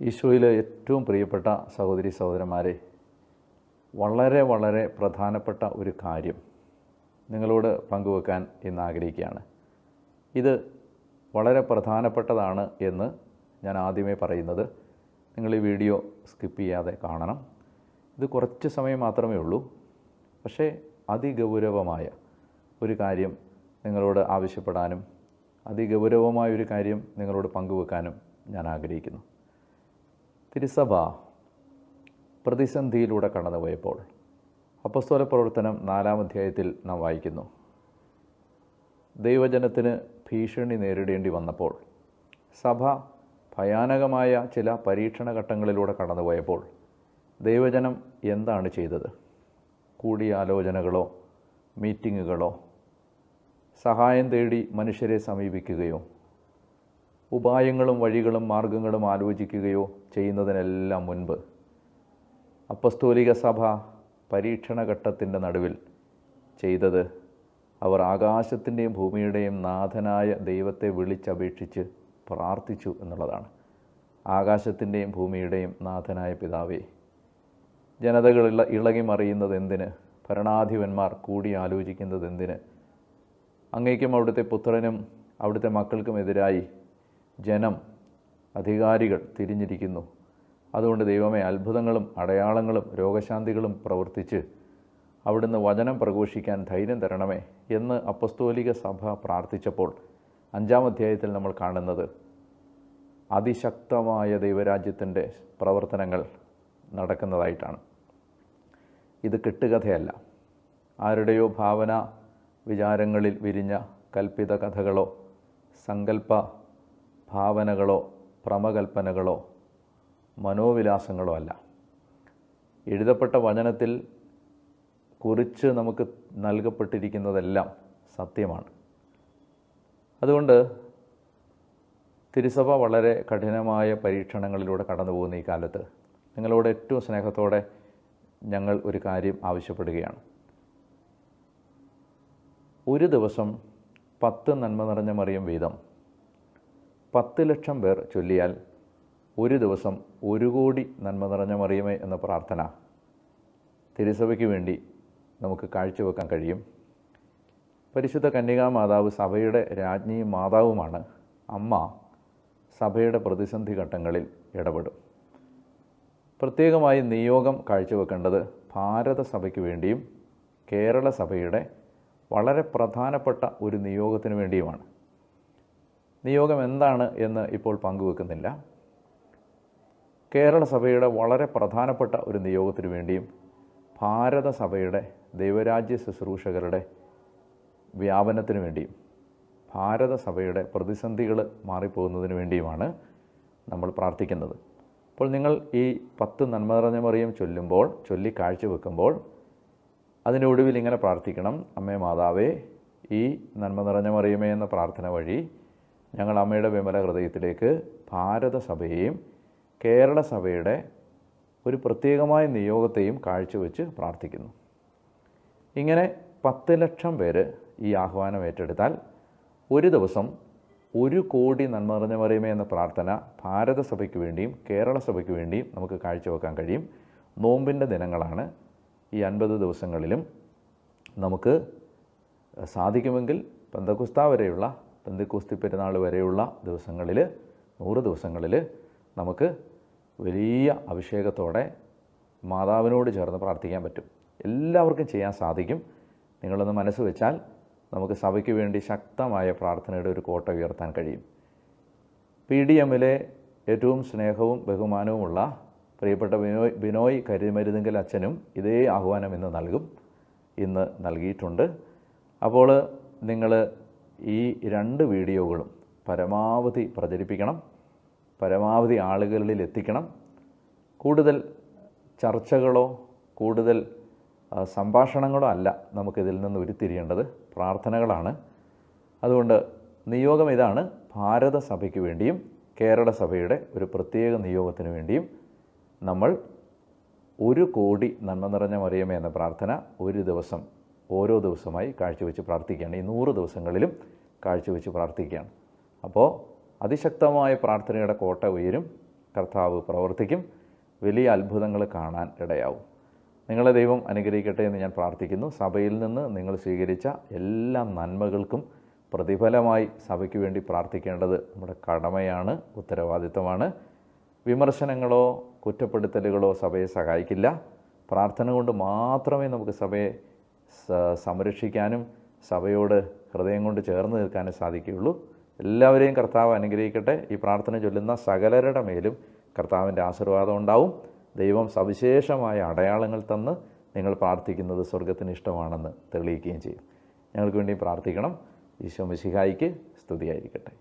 ഈശോയിലെ ഏറ്റവും പ്രിയപ്പെട്ട സഹോദരി സഹോദരന്മാരെ വളരെ വളരെ പ്രധാനപ്പെട്ട ഒരു കാര്യം നിങ്ങളോട് പങ്കുവെക്കാൻ ഇന്ന് ആഗ്രഹിക്കുകയാണ്. ഇത് വളരെ പ്രധാനപ്പെട്ടതാണ് എന്ന് ഞാൻ ആദ്യമേ പറയുന്നത്. നിങ്ങൾ ഈ വീഡിയോ സ്കിപ്പ് ചെയ്യാതെ കാണണം. ഇത് കുറച്ച് സമയം മാത്രമേ ഉള്ളൂ. പക്ഷേ അതിഗൗരവമായ ഒരു കാര്യം നിങ്ങളോട് ആവശ്യപ്പെടാനും അതിഗൗരവമായ ഒരു കാര്യം നിങ്ങളോട് പങ്കുവെക്കാനും ഞാൻ ആഗ്രഹിക്കുന്നു. തിരുസഭ പ്രതിസന്ധിയിലൂടെ കടന്നുപോയപ്പോൾ അപ്പസ്തോല പ്രവർത്തനം നാലാം അധ്യായത്തിൽ നാം വായിക്കുന്നു. ദൈവജനത്തിന് ഭീഷണി നേരിടേണ്ടി വന്നപ്പോൾ സഭ ഭയാനകമായ ചില പരീക്ഷണ ഘട്ടങ്ങളിലൂടെ കടന്നുപോയപ്പോൾ ദൈവജനം എന്താണ് ചെയ്തത്? കൂടിയാലോചനകളോ മീറ്റിങ്ങുകളോ സഹായം തേടി മനുഷ്യരെ സമീപിക്കുകയോ ഉപായങ്ങളും വഴികളും മാർഗങ്ങളും ആലോചിക്കുകയോ ചെയ്യുന്നതിനെല്ലാം മുൻപ് അപ്പസ്തോലിക സഭ പരീക്ഷണഘട്ടത്തിന്റെ നടുവിൽ ചെയ്തത് അവർ ആകാശത്തിന്റെയും ഭൂമിയുടെയും നാഥനായ ദൈവത്തെ വിളിച്ചപേക്ഷിച്ച് പ്രാർത്ഥിച്ചു എന്നുള്ളതാണ്. ആകാശത്തിന്റെയും ഭൂമിയുടെയും നാഥനായ പിതാവേ ജനതകൾ ഇള ഇളകി മറിയുന്നത് എന്തിന്? ഭരണാധിപന്മാർ കൂടി ആലോചിക്കുന്നത് എന്തിന്? അങ്ങേക്കും അവിടുത്തെ പുത്രനും അവിടുത്തെ മക്കൾക്കുമെതിരായി ജനം അധികാരികൾ തിരിഞ്ഞിരിക്കുന്നു. അതുകൊണ്ട് ദൈവമേ അത്ഭുതങ്ങളും അടയാളങ്ങളും രോഗശാന്തികളും പ്രവർത്തിച്ച് അവിടുന്ന് വചനം പ്രഘോഷിക്കാൻ ധൈര്യം തരണമേ എന്ന് അപ്പസ്തോലിക സഭ പ്രാർത്ഥിച്ചപ്പോൾ അഞ്ചാം അധ്യായത്തിൽ നമ്മൾ കാണുന്നത് അതിശക്തമായ ദൈവരാജ്യത്തിന്റെ പ്രവർത്തനങ്ങൾ നടക്കുന്നതായിട്ടാണ്. ഇത് കെട്ടുകഥയല്ല. ആരുടെയോ ഭാവന വിചാരങ്ങളിൽ വിരിഞ്ഞ കൽപ്പിത കഥകളോ സങ്കല്പ ഭാവനകളോ ഭ്രമകൽപ്പനകളോ മനോവിലാസങ്ങളോ അല്ല. എഴുതപ്പെട്ട വചനത്തിൽ കുറിച്ച് നമുക്ക് നൽകപ്പെട്ടിരിക്കുന്നതെല്ലാം സത്യമാണ്. അതുകൊണ്ട് തിരുസഭ വളരെ കഠിനമായ പരീക്ഷണങ്ങളിലൂടെ കടന്നു പോകുന്ന ഈ കാലത്ത് നിങ്ങളോട് ഏറ്റവും സ്നേഹത്തോടെ ഞങ്ങൾ ഒരു കാര്യം ആവശ്യപ്പെടുകയാണ്. ഒരു ദിവസം പത്ത് നന്മ നിറഞ്ഞ മറിയം വീതം പത്ത് ലക്ഷം പേർ ചൊല്ലിയാൽ ഒരു ദിവസം ഒരു കോടി നന്മ നിറഞ്ഞ മറിയമേ എന്ന പ്രാർത്ഥന തിരുസഭയ്ക്ക് വേണ്ടി നമുക്ക് കാഴ്ചവെക്കാൻ കഴിയും. പരിശുദ്ധ കന്യകാ മാതാവ് സഭയുടെ രാജ്ഞിയും മാതാവുമാണ്. അമ്മ സഭയുടെ പ്രതിസന്ധി ഘട്ടങ്ങളിൽ ഇടപെടും. പ്രത്യേകമായി നിയോഗം കാഴ്ചവെക്കേണ്ടത് ഭാരത സഭയ്ക്ക് വേണ്ടിയും കേരള സഭയുടെ വളരെ പ്രധാനപ്പെട്ട ഒരു നിയോഗത്തിന് വേണ്ടിയുമാണ്. നിയോഗം എന്താണ് എന്ന് ഇപ്പോൾ പങ്കുവെക്കുന്നില്ല. കേരള സഭയുടെ വളരെ പ്രധാനപ്പെട്ട ഒരു നിയോഗത്തിന് വേണ്ടിയും ഭാരതസഭയുടെ ദൈവരാജ്യ ശുശ്രൂഷകരുടെ വ്യാപനത്തിനു വേണ്ടിയും ഭാരതസഭയുടെ പ്രതിസന്ധികൾ മാറിപ്പോകുന്നതിന് വേണ്ടിയുമാണ് നമ്മൾ പ്രാർത്ഥിക്കുന്നത്. അപ്പോൾ നിങ്ങൾ ഈ പത്ത് നന്മ നിറഞ്ഞ ചൊല്ലുമ്പോൾ ചൊല്ലി കാഴ്ചവെക്കുമ്പോൾ അതിന്റെ ഒടുവിൽ ഇങ്ങനെ പ്രാർത്ഥിക്കണം. അമ്മേ മാതാവേ ഈ നന്മ നിറഞ്ഞ മറിയമേ എന്ന പ്രാർത്ഥന വഴി ഞങ്ങൾ അമ്മയുടെ വിമല ഹൃദയത്തിലേക്ക് ഭാരതസഭയെയും കേരള സഭയുടെ ഒരു പ്രത്യേകമായ നിയോഗത്തെയും കാഴ്ചവെച്ച് പ്രാർത്ഥിക്കുന്നു. ഇങ്ങനെ പത്ത് ലക്ഷം പേര് ഈ ആഹ്വാനം ഏറ്റെടുത്താൽ ഒരു ദിവസം ഒരു കോടി നന്മ നിറഞ്ഞ പറയുമേ എന്ന പ്രാർത്ഥന ഭാരതസഭയ്ക്ക് വേണ്ടിയും കേരള സഭയ്ക്ക് വേണ്ടിയും നമുക്ക് കാഴ്ചവെക്കാൻ കഴിയും. നോമ്പിന്റെ ദിനങ്ങളാണ്. ഈ അൻപത് ദിവസങ്ങളിലും നമുക്ക് സാധിക്കുമെങ്കിൽ പെന്തക്കുസ്ത വരെയുള്ള പെന്തക്കുസ്തി പെരുന്നാൾ വരെയുള്ള ദിവസങ്ങളിൽ നൂറ് ദിവസങ്ങളിൽ നമുക്ക് വലിയ അഭിഷേകത്തോടെ മാതാവിനോട് ചേർന്ന് പ്രാർത്ഥിക്കാൻ പറ്റും. എല്ലാവർക്കും ചെയ്യാൻ സാധിക്കും. നിങ്ങളൊന്ന് മനസ്സ് വെച്ചാൽ നമുക്ക് സഭയ്ക്ക് വേണ്ടി ശക്തമായ പ്രാർത്ഥനയുടെ ഒരു കോട്ട ഉയർത്താൻ കഴിയും. പി ഡി എമ്മിലെ ഏറ്റവും സ്നേഹവും ബഹുമാനവുമുള്ള പ്രിയപ്പെട്ട ബിനോയ് ബിനോയ് കരിമരുതെങ്കിൽ അച്ഛനും ഇതേ ആഹ്വാനം ഇന്ന് നൽകും. ഇന്ന് നൽകിയിട്ടുണ്ട്. അപ്പോൾ നിങ്ങൾ ഈ രണ്ട് വീഡിയോകളും പരമാവധി പ്രചരിപ്പിക്കണം പരമാവധി ആളുകളിൽ എത്തിക്കണം. കൂടുതൽ ചർച്ചകളോ കൂടുതൽ സംഭാഷണങ്ങളോ അല്ല നമുക്കിതിൽ നിന്ന് ഉരുത്തിരിയേണ്ടത്. പ്രാർത്ഥനകളാണ്. അതുകൊണ്ട് നിയോഗം ഇതാണ്. ഭാരതസഭയ്ക്ക് വേണ്ടിയും കേരള സഭയുടെ ഒരു പ്രത്യേക നിയോഗത്തിന് വേണ്ടിയും നമ്മൾ ഒരു കോടി നന്മ നിറഞ്ഞ മറിയമേ എന്ന പ്രാർത്ഥന ഒരു ദിവസം ഓരോ ദിവസമായി കാഴ്ചവെച്ച് പ്രാർത്ഥിക്കുകയാണ്. ഈ നൂറ് ദിവസങ്ങളിലും കാഴ്ചവെച്ച് പ്രാർത്ഥിക്കുകയാണ്. അപ്പോൾ അതിശക്തമായ പ്രാർത്ഥനയുടെ കോട്ട ഉയരും. കർത്താവ് പ്രവർത്തിക്കും. വലിയ അത്ഭുതങ്ങൾ കാണാൻ ഇടയാവും. നിങ്ങളെ ദൈവം അനുഗ്രഹിക്കട്ടെ എന്ന് ഞാൻ പ്രാർത്ഥിക്കുന്നു. സഭയിൽ നിന്ന് നിങ്ങൾ സ്വീകരിച്ച എല്ലാ നന്മകൾക്കും പ്രതിഫലമായി സഭയ്ക്ക് വേണ്ടി പ്രാർത്ഥിക്കേണ്ടത് നമ്മുടെ കടമയാണ് ഉത്തരവാദിത്തമാണ് വിമർശനങ്ങളോ കുറ്റപ്പെടുത്തലുകളോ സഭയെ സഹായിക്കില്ല. പ്രാർത്ഥന കൊണ്ട് മാത്രമേ നമുക്ക് സഭയെ സംരക്ഷിക്കാനും സഭയോട് ഹൃദയം കൊണ്ട് ചേർന്ന് നിൽക്കാനും സാധിക്കുകയുള്ളൂ. എല്ലാവരെയും കർത്താവ് അനുഗ്രഹിക്കട്ടെ. ഈ പ്രാർത്ഥന ചൊല്ലുന്ന സകലരുടെ മേലും കർത്താവിന്റെ ആശീർവാദം ഉണ്ടാവും. ദൈവം സവിശേഷമായ അടയാളങ്ങൾ തന്ന് നിങ്ങൾ പ്രാർത്ഥിക്കുന്നത് സ്വർഗത്തിന് ഇഷ്ടമാണെന്ന് തെളിയിക്കുകയും ചെയ്യും. ഞങ്ങൾക്ക് വേണ്ടി പ്രാർത്ഥിക്കണം. ഈശോ മിശിഹായിക്ക് സ്തുതിയായിരിക്കട്ടെ.